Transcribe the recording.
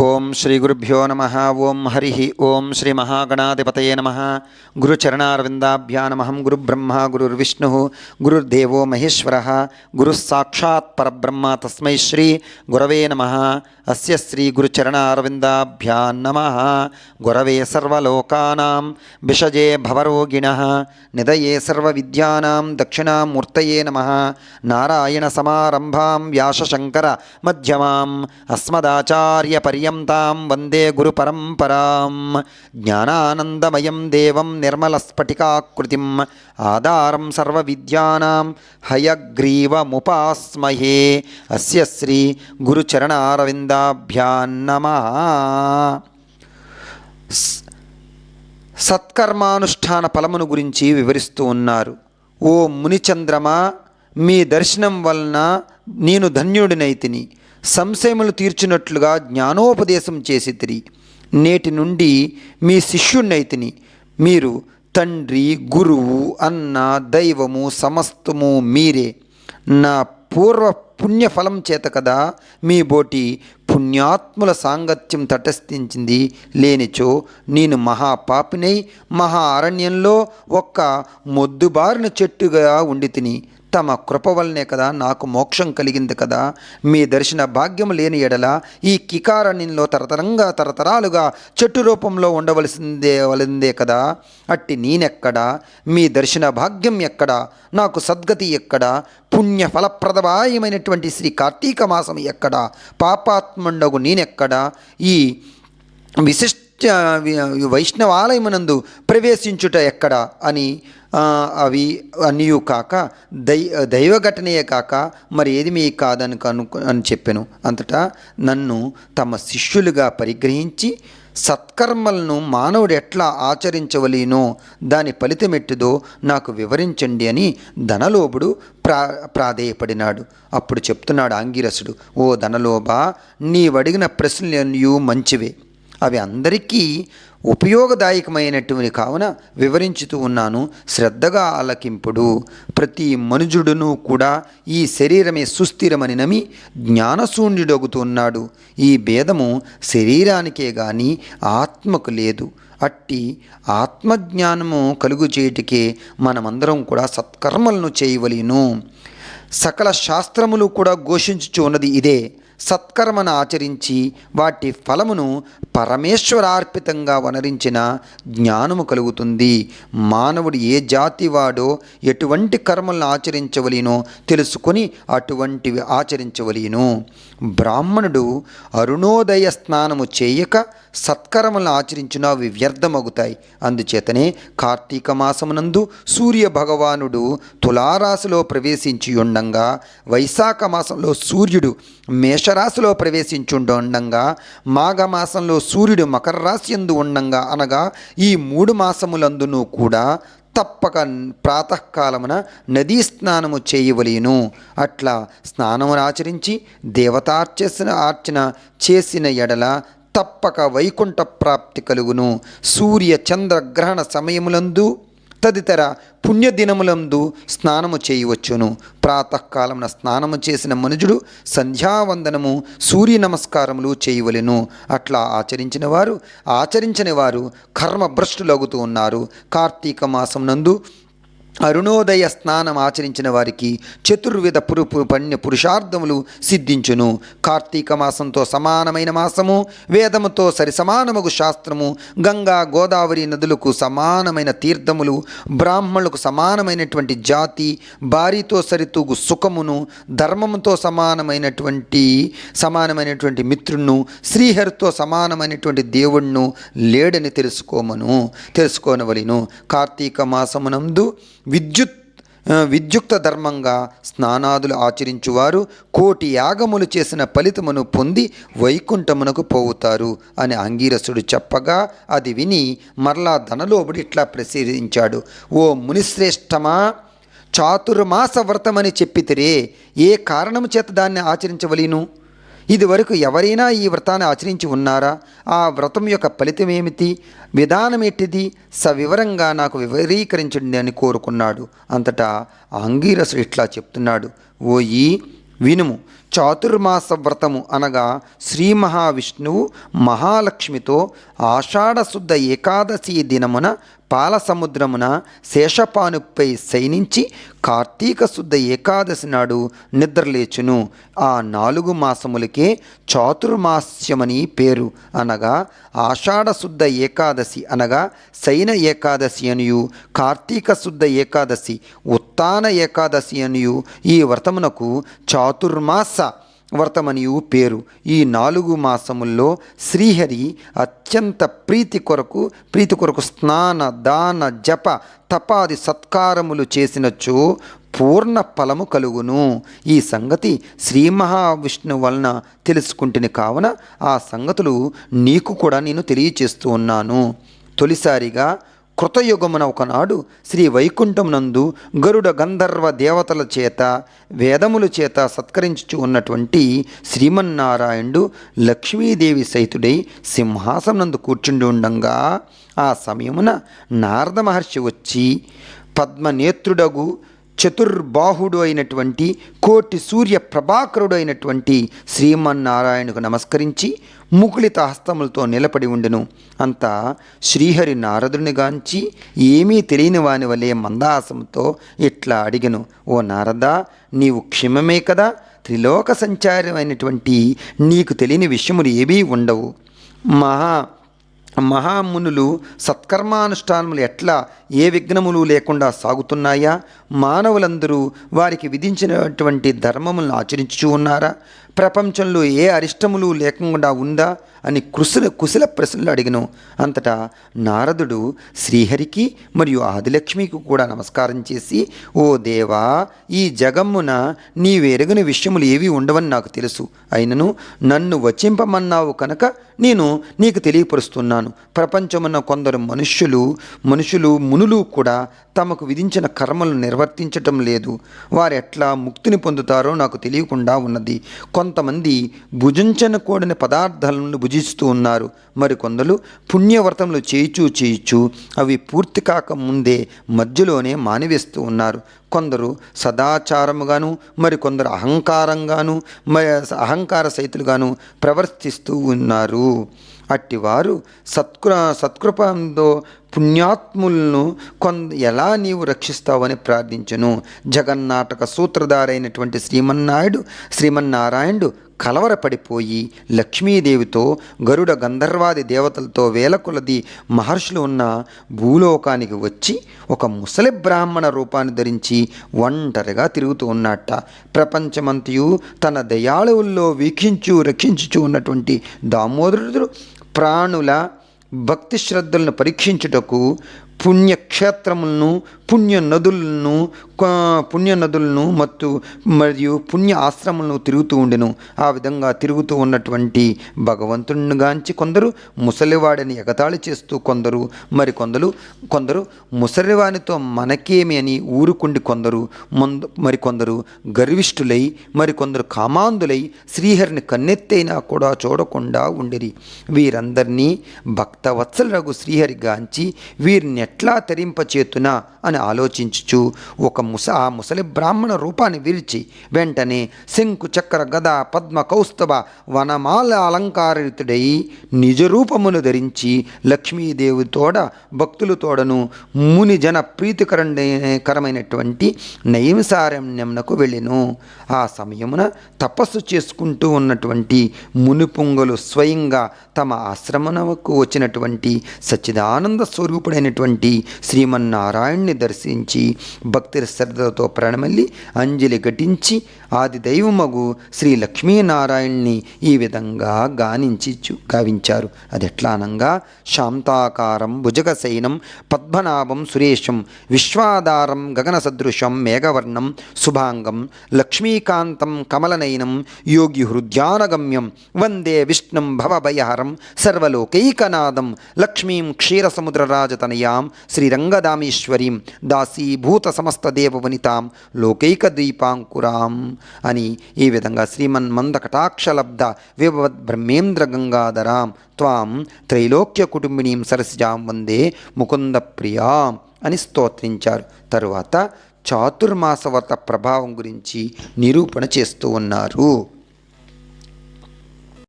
ఓం శ్రీ గురుభ్యో నమ ఓం హరి ఓం శ్రీ మహాగణాధిపతయే నమ. గురుచరణారవిందాభ్యా నమహం గురుబ్రహ్మ గురుర్విష్ణు గురుర్దేవో మహేశ్వర గురుస్సాక్షాత్ పరబ్రహ్మ తస్మై శ్రీ గురవే నమ. అస్య శ్రీ గురుచరణారవిందాభ్యా నమ. గురవే సర్వలోకానాం విషజే భవరోగిణ. నిదయే సర్వవిద్యానాం దక్షిణామూర్తయే నమ. నారాయణ సమారంభాం వ్యాసశంకర మధ్యమాం. తాం వందే గురుపరంపరాం. జ్ఞానానందమయం దేవం నిర్మలస్ఫటికాకృతిం. ఆధారం సర్వవిద్యానాం హయగ్రీవముపాస్మహే. అస్య శ్రీ గురుచరణారవిందాభ్యాం సత్కర్మానుష్ఠాన ఫలమును గురించి వివరిస్తూ ఉన్నారు. ఓ మునిచంద్రమా మీ దర్శనం వలన నేను ధన్యుడినైతిని సంశయములు తీర్చినట్లుగా జ్ఞానోపదేశం చేసి తిరి. నేటి నుండి మీ శిష్యుణ్ణైతిని మీరు తండ్రి గురువు అన్న దైవము సమస్తము మీరే. నా పూర్వ పుణ్యఫలం చేత కదా మీ బోటి పుణ్యాత్ముల సాంగత్యం తటస్థించింది. లేనిచో నేను మహాపాపినై మహా అరణ్యంలో ఒక్క మొద్దుబారిన చెట్టుగా ఉండి తిని. తమ కృప వల్లనే కదా నాకు మోక్షం కలిగింది కదా? మీ దర్శన భాగ్యం లేని ఎడల ఈ కికారణ్యంలో తరతరంగా తరతరాలుగా చెట్టు రూపంలో ఉండవలసిందే వలిందే కదా? అట్టి నేనెక్కడా? మీ దర్శన భాగ్యం ఎక్కడా? నాకు సద్గతి ఎక్కడా? పుణ్య ఫలప్రదమాయమైనటువంటి శ్రీ కార్తీక మాసం ఎక్కడా? పాపాత్మండగు నేనెక్కడా? ఈ విశిష్ట వైష్ణవాలయమునందు ప్రవేశించుట ఎక్కడ? అని అవి అన్నీ కాక దై దైవ ఘటనయే కాక మరి ఏది మీ కాదని కను అని చెప్పాను. అంతటా నన్ను తమ శిష్యులుగా పరిగ్రహించి సత్కర్మలను మానవుడు ఎట్లా ఆచరించవలేనో దాని ఫలితమెట్టుదో నాకు వివరించండి అని ధనలోభుడు ప్రా ప్రాధేయపడినాడు. అప్పుడు చెప్తున్నాడు ఆంగిరసుడు ఓ ధనలోభ నీవడిగిన ప్రశ్నలు మంచివే. అవి అందరికీ ఉపయోగదాయకమైనటువంటి కావున వివరించుతూ ఉన్నాను. శ్రద్ధగా ఆలకింపుడు. ప్రతి మనుజుడును కూడా ఈ శరీరమే సుస్థిరమని నమి జ్ఞానశూన్యుడొగుతున్నాడు. ఈ భేదము శరీరానికే గాని ఆత్మకు లేదు. అట్టి ఆత్మజ్ఞానము కలుగు చేయుటకే మనమందరం కూడా సత్కర్మలను చేయవలేను. సకల శాస్త్రములు కూడా ఘోషించుచు ఉన్నది ఇదే. సత్కర్మను ఆచరించి వాటి ఫలమును పరమేశ్వరార్పితంగా వనరించిన జ్ఞానము కలుగుతుంది. మానవుడు ఏ జాతి వాడో ఎటువంటి కర్మలను ఆచరించవలేనో తెలుసుకొని అటువంటివి ఆచరించవలేను. బ్రాహ్మణుడు అరుణోదయ స్నానము చేయక సత్కరములను ఆచరించిన అవి వ్యర్థమగుతాయి. అందుచేతనే కార్తీక మాసమునందు సూర్య భగవానుడు తులారాశిలో ప్రవేశించి ఉండంగా వైశాఖ మాసంలో సూర్యుడు మేషరాశిలో ప్రవేశించుండంగా మాఘమాసంలో సూర్యుడు మకర రాశి ఎందు ఉండగా అనగా ఈ మూడు మాసములందునూ కూడా తప్పక ప్రాతకాలమున నదీ స్నానము చేయవలేను అట్లా స్నానమును ఆచరించి దేవతార్చన ఆర్చన చేసిన ఎడల తప్పక వైకుంఠ ప్రాప్తి కలుగును. సూర్య చంద్రగ్రహణ సమయములందు తదితర పుణ్యదినములందు స్నానము చేయవచ్చును. ప్రాతకాలమున స్నానము చేసిన మనుజుడు సంధ్యావందనము సూర్య నమస్కారములు చేయవలెను. అట్లా ఆచరించిన వారు ఆచరించని వారు కర్మభ్రష్టులగుతూ ఉన్నారు. కార్తీక మాసం నందు అరుణోదయ స్నానం ఆచరించిన వారికి చతుర్విధ పురు పణ్య పుణ్య పురుషార్థములు సిద్ధించును. కార్తీక మాసంతో సమానమైన మాసము వేదముతో సరి సమానముగు శాస్త్రము గంగా గోదావరి నదులకు సమానమైన తీర్థములు బ్రాహ్మణులకు సమానమైనటువంటి జాతి భారీతో సరితూగు సుఖమును ధర్మముతో సమానమైనటువంటి సమానమైనటువంటి మిత్రుణ్ణు శ్రీహరితో సమానమైనటువంటి దేవుణ్ణు లేడని తెలుసుకోమను తెలుసుకోనవలను. కార్తీక మాసమునందు విద్యుత్ విద్యుక్త ధర్మంగా స్నానాదులు ఆచరించువారు కోటి యాగములు చేసిన ఫలితమును పొంది వైకుంఠమునకు పోవుతారు అని అంగీరసుడు చెప్పగా అది విని మరలా ధనలోబడి ఇట్లా ప్రసిరించాడు ఓ మునిశ్రేష్టమా చాతుర్మాస వ్రతమని చెప్పితిరే ఏ కారణము చేత దాన్ని ఆచరించవలేను? ఇదివరకు ఎవరైనా ఈ వ్రతాన్ని ఆచరించి ఉన్నారా? ఆ వ్రతం యొక్క ఫలితం ఏమిటి? విధానం ఎట్టిది? సవివరంగా నాకు వివరీకరించండి అని కోరుకున్నాడు. అంతటా ఆంగీరసుడు ఇట్లా చెప్తున్నాడు. ఓ ఈ వినుము. చాతుర్మాస వ్రతము అనగా శ్రీ మహావిష్ణువు మహాలక్ష్మితో ఆషాఢశుద్ధ ఏకాదశి దినమున పాలసముద్రమున శేషపానుపై శయనించి కార్తీక శుద్ధ ఏకాదశి నాడు నిద్రలేచును. ఆ నాలుగు మాసములకే చాతుర్మాస్యమని పేరు అనగా ఆషాఢ శుద్ధ ఏకాదశి అనగా శయన ఏకాదశి అనియు కార్తీక శుద్ధ ఏకాదశి ఉత్తాన ఏకాదశి అనియు. ఈ వ్రతమునకు చాతుర్మాస వర్తమనియు పేరు. ఈ నాలుగు మాసముల్లో శ్రీహరి అత్యంత ప్రీతి కొరకు ప్రీతి కొరకు స్నాన దాన జప తపాది సత్కారములు చేసినచో పూర్ణ ఫలము కలుగును. ఈ సంగతి శ్రీ మహావిష్ణు వలన తెలుసుకుంటుని కావున ఆ సంగతులు నీకు కూడా నేను తెలియచేస్తూ ఉన్నాను. తొలిసారిగా కృతయుగమున ఒకనాడు శ్రీ వైకుంఠమునందు గరుడ గంధర్వ దేవతల చేత వేదముల చేత సత్కరించుచు ఉన్నటువంటి శ్రీమన్నారాయణుడు లక్ష్మీదేవి సహితుడై సింహాసనందు కూర్చుండి ఉండంగా ఆ సమయమున నారద మహర్షి వచ్చి పద్మనేత్రుడగు చతుర్బాహుడు అయినటువంటి కోటి సూర్య ప్రభాకరుడు అయినటువంటి శ్రీమన్నారాయణకు నమస్కరించి ముకుళిత హస్తములతో నిలబడి ఉండెను. అంతా శ్రీహరి నారదుని గాంచి ఏమీ తెలియని వాని వలె మందాసంతో ఇట్లా అడిగను ఓ నారద నీవు క్షమమే కదా? త్రిలోక సంచారమైనటువంటి నీకు తెలియని విషయములు ఏవీ ఉండవు. మహా మహామునులు సత్కర్మానుష్ఠానములు ఎట్లా ఏ విఘ్నములు లేకుండా సాగుతున్నాయా? మానవులందరూ వారికి విధించినటువంటి ధర్మములను ఆచరించుచూ ఉన్నారా? ప్రపంచంలో ఏ అరిష్టములు లేకుండా ఉందా? అని కుశల కుశల ప్రశ్నలు అడిగను. అంతటా నారదుడు శ్రీహరికి మరియు ఆదిలక్ష్మికి కూడా నమస్కారం చేసి ఓ దేవా ఈ జగమ్మున నీవెరగని విషయములు ఏవి ఉండవని నాకు తెలుసు. అయినను నన్ను వచింపమన్నావు కనుక నేను నీకు తెలియపరుస్తున్నాను. ప్రపంచమున్న కొందరు మనుష్యులు మనుషులు మునులు కూడా తమకు విధించిన కర్మలను నిర్వర్తించటం లేదు. వారు ఎట్లా ముక్తిని పొందుతారో నాకు తెలియకుండా ఉన్నది. కొంతమంది భుజించనకూడని పదార్థాలను పూజిస్తూ ఉన్నారు. మరికొందరు పుణ్యవ్రతములు చేయిచూ చేయిచు అవి పూర్తి కాక ముందే మధ్యలోనే మానివేస్తూ ఉన్నారు. కొందరు సదాచారముగాను మరికొందరు అహంకారంగాను మరి అహంకార సైతులుగాను ప్రవర్తిస్తూ ఉన్నారు. అట్టివారు సత్కృ సత్కృపంతో పుణ్యాత్ములను కొంద ఎలా నీవు రక్షిస్తావని ప్రార్థించను? జగన్నాటక సూత్రధారైనటువంటి శ్రీమన్నాయుడు శ్రీమన్నారాయణుడు కలవరపడిపోయి లక్ష్మీదేవితో గరుడ గంధర్వాది దేవతలతో వేల కొలది మహర్షులు ఉన్న భూలోకానికి వచ్చి ఒక ముసలి బ్రాహ్మణ రూపాన్ని ధరించి ఒంటరిగా తిరుగుతూ ఉన్నట్ట ప్రపంచమంతయు తన దయాళువుల్లో వీక్షించు రక్షించుచు ఉన్నటువంటి దామోదరుడు ప్రాణుల భక్తి శ్రద్ధలను పరీక్షించుటకు పుణ్యక్షేత్రములను పుణ్య నదులను క- పుణ్య నదులను ಮತ್ತು మరియు పుణ్య ఆశ్రమాలను తిరుగుతూ ఉండెను ఆ విధంగా తిరుగుతూ ఉన్నటువంటి భగవంతుడిని గాంచి కొందరు ముసలివాడిని ఎగతాళి చేస్తూ కొందరు మరి కొందరు కొందరు ముసలివానితో మనకేమి అని ఊరుకుండి కొందరు ముందు మరికొందరు గర్విష్ఠులై మరికొందరు కామాంధులై శ్రీహరిని కన్నెత్తైనా కూడా చూడకుండా ఉండిరి వీరందరినీ భక్తవత్సలరగు శ్రీహరి గాంచి వీరిని ఎట్లా తరింపచేతునా అని ఆలోచించుచు ఒక ముస ఆ ముసలి బ్రాహ్మణ రూపాన్ని విరిచి వెంటనే శంకు చక్ర గద పద్మ కౌస్తభ వనమాల అలంకారితుడై నిజ రూపమును ధరించి లక్ష్మీదేవి తోడ భక్తులు తోడను ముని జన ప్రీతికరకరమైనటువంటి నైమిసారణ్యమునకు వెళ్ళెను. ఆ సమయమున తపస్సు చేసుకుంటూ ఉన్నటువంటి మునిపుంగలు స్వయంగా తమ ఆశ్రమనకు వచ్చినటువంటి సచ్చిదానంద స్వరూపుడైనటువంటి శ్రీమన్నారాయణ్ణి దర్శించి భక్తి శ్రద్ధలతో ప్రణమల్లి అంజలి ఘటించి ఆది దైవమగు శ్రీ లక్ష్మీనారాయణ్ణి ఈ విధంగా గానించి గావించారు. అది ఎట్లా అనంగా శాంతాకారం భుజగశయనం పద్మనాభం సురేషం విశ్వాధారం గగన సదృశం మేఘవర్ణం శుభాంగం లక్ష్మీకాంతం కమలనయనం యోగి హృద్యానగమ్యం వందే విష్ణుం భవభయహరం సర్వలోకైకనాదం లక్ష్మీం క్షీరసముద్రరాజతనయాం శ్రీరంగదామేశ్వరీం దాసీభూత సమస్త దేవవనితాం లోకైక దీపాంకురాం అని ఈ విధంగా శ్రీమన్ మంద కటాక్షలబ్ధ విభవద్ బ్రహ్మేంద్ర గంగాధరాం త్వాం త్రైలోక్య కుటుంబినీం సరసిజాం వందే ముకుంద ప్రియాం అని స్తోత్రించారు. తరువాత చాతుర్మాస వ్రత ప్రభావం గురించి నిరూపణ చేస్తూ ఉన్నారు.